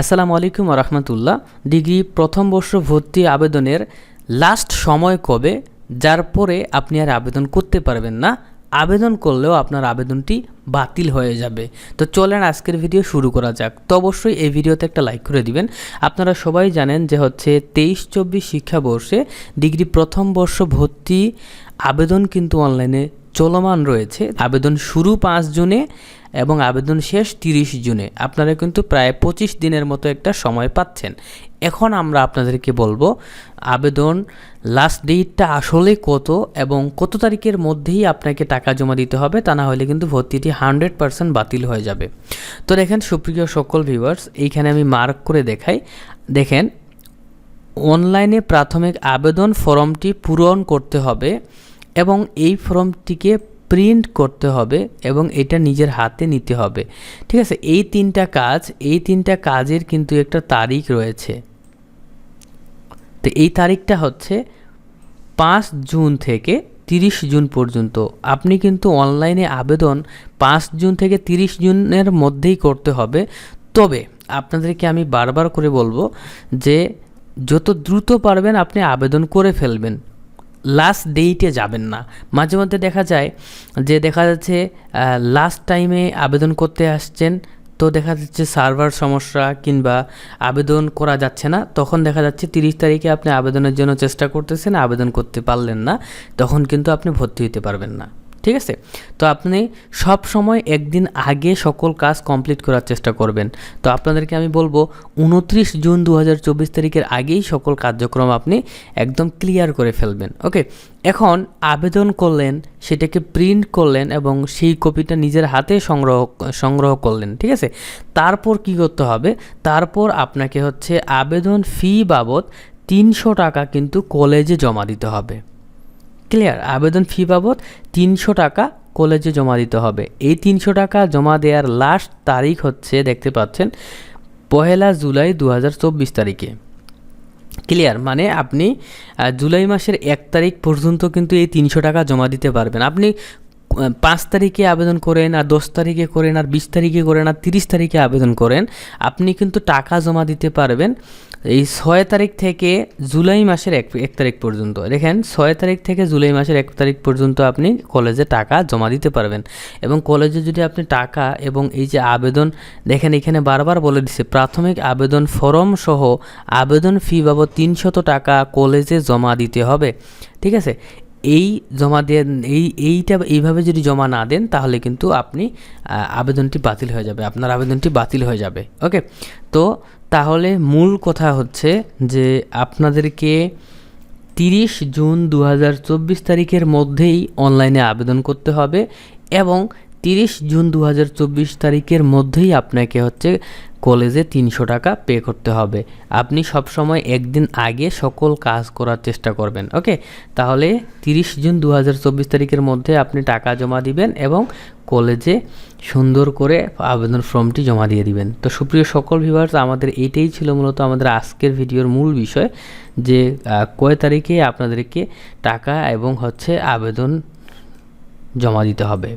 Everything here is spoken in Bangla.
আসসালামু আলাইকুম রহমতুল্লাহ ডিগ্রি প্রথম বর্ষ ভর্তি আবেদনের লাস্ট সময় কবে, যার পরে আপনি আর আবেদন করতে পারবেন না। আবেদন করলেও আপনার আবেদনটি বাতিল হয়ে যাবে। তো চলেন আজকের ভিডিও শুরু করা যাক। তো অবশ্যই এই ভিডিওতে একটা লাইক করে দিবেন। আপনারা সবাই জানেন যে হচ্ছে তেইশ চব্বিশ শিক্ষাবর্ষে ডিগ্রি প্রথম বর্ষ ভর্তি আবেদন কিন্তু অনলাইনে চলমান রয়েছে। আবেদন শুরু পাঁচ জুনে এবং আবেদন শেষ তিরিশ জুনে। আপনারা কিন্তু প্রায় পঁচিশ দিনের মতো একটা সময় পাচ্ছেন। এখন আমরা আপনাদেরকে বলব, আবেদন লাস্ট ডেটটা আসলে কত এবং কত তারিখের মধ্যেই আপনাকে টাকা জমা দিতে হবে তা না হলে কিন্তু ভর্তিটি হান্ড্রেড পার্সেন্ট বাতিল হয়ে যাবে। তো দেখেন, সুপ্রিয় সকল ভিউয়ার্স এইখানে আমি মার্ক করে দেখাই। দেখেন অনলাইনে প্রাথমিক আবেদন ফর্মটি পূরণ করতে হবে এবং এই ফর্মটিকে প্রিন্ট করতে হবে এবং এটা নিজের হাতে নিতে হবে। ঠিক আছে? এই তিনটা কাজ, এই তিনটা কাজের কিন্তু একটা তারিখ রয়েছে। তো এই তারিখটা হচ্ছে পাঁচ জুন থেকে তিরিশ জুন পর্যন্ত। আপনি কিন্তু অনলাইনে আবেদন পাঁচ জুন থেকে তিরিশ জুনের মধ্যেই করতে হবে। তবে আপনাদেরকে আমি বারবার করে বলব যে, যত দ্রুত পারবেন আপনি আবেদন করে ফেলবেন। লাস্ট ডেটে যাবেন না। মাঝে মধ্যে দেখা যায় যে দেখা যাচ্ছে লাস্ট টাইমে আবেদন করতে আসছেন, তো দেখা যাচ্ছে সার্ভার সমস্যা কিংবা আবেদন করা যাচ্ছে না। তখন দেখা যাচ্ছে তিরিশ তারিখে আপনি আবেদনের জন্য চেষ্টা করতেছেন, আবেদন করতে পারলেন না। তখন কিন্তু আপনি ভর্তি হতে পারবেন না। ঠিক আছে? তো আপনি সব সময় একদিন আগে সকল কাজ কমপ্লিট করার চেষ্টা করবেন। তো আপনাদেরকে আমি বলব, উনত্রিশ জুন দু হাজার চব্বিশ তারিখের আগেই সকল কার্যক্রম আপনি একদম ক্লিয়ার করে ফেলবেন ওকে এখন আবেদন করলেন, সেটাকে প্রিন্ট করলেন এবং সেই কপিটা নিজের হাতে সংগ্রহ সংগ্রহ করলেন, ঠিক আছে? তারপর কি করতে হবে? তারপর আপনাকে হচ্ছে আবেদন ফি বাবদ তিনশো টাকা কিন্তু কলেজে জমা দিতে হবে। ক্লিয়ার আবেদন ফি বাবদ তিনশো টাকা কলেজে জমা দিতে হবে। এই তিনশো টাকা জমা দেওয়ার লাস্ট তারিখ হচ্ছে, দেখতে পাচ্ছেন, পহেলা জুলাই দু হাজার চব্বিশ তারিখে। ক্লিয়ার মানে আপনি জুলাই মাসের এক তারিখ পর্যন্ত কিন্তু এই তিনশো টাকা জমা দিতে পারবেন। আপনি পাঁচ তারিখে আবেদন করেন আর দশ তারিখে করেন আর বিশ তারিখে করেন আর তিরিশ তারিখে আবেদন করেন, আপনি কিন্তু টাকা জমা দিতে পারবেন এই ছয় তারিখ থেকে জুলাই মাসের এক এক তারিখ পর্যন্ত। দেখেন, ছয় তারিখ থেকে জুলাই মাসের এক তারিখ পর্যন্ত আপনি কলেজে টাকা জমা দিতে পারবেন এবং কলেজে যদি আপনি টাকা এবং এই যে আবেদন, দেখেন এখানে বারবার বলে দিচ্ছে প্রাথমিক আবেদন ফর্ম সহ আবেদন ফি বাবদ তিনশত টাকা কলেজে জমা দিতে হবে। ঠিক আছে? এই জমা দেন, এই, এইটা এইভাবে যদি জমা না দেন, তাহলে কিন্তু আপনি আবেদনটি বাতিল হয়ে যাবে, আপনার আবেদনটি বাতিল হয়ে যাবে, ওকে? তো তাহলে মূল কথা হচ্ছে যে আপনাদেরকে তিরিশ জুন দু হাজার চব্বিশ তারিখের মধ্যেই অনলাইনে আবেদন করতে হবে এবং তিরিশ জুন দু হাজার চব্বিশ তারিখের মধ্যেই আপনাকে হচ্ছে কলেজে তিনশো টাকা পে করতে হবে। আপনি সব সময় একদিন আগে সকল কাজ করার চেষ্টা করবেন, ওকে? তাহলে তিরিশ জুন দু হাজার চব্বিশ তারিখের মধ্যে আপনি টাকা জমা দিবেন এবং কলেজে সুন্দর করে আবেদন ফর্মটি জমা দিয়ে দিবেন। তো সুপ্রিয় সকল ভিভার্স আমাদের এইটাই ছিল মূলত আমাদের আজকের ভিডিওর মূল বিষয় যে কয় তারিখে আপনাদেরকে টাকা এবং হচ্ছে আবেদন জমা দিতে হবে।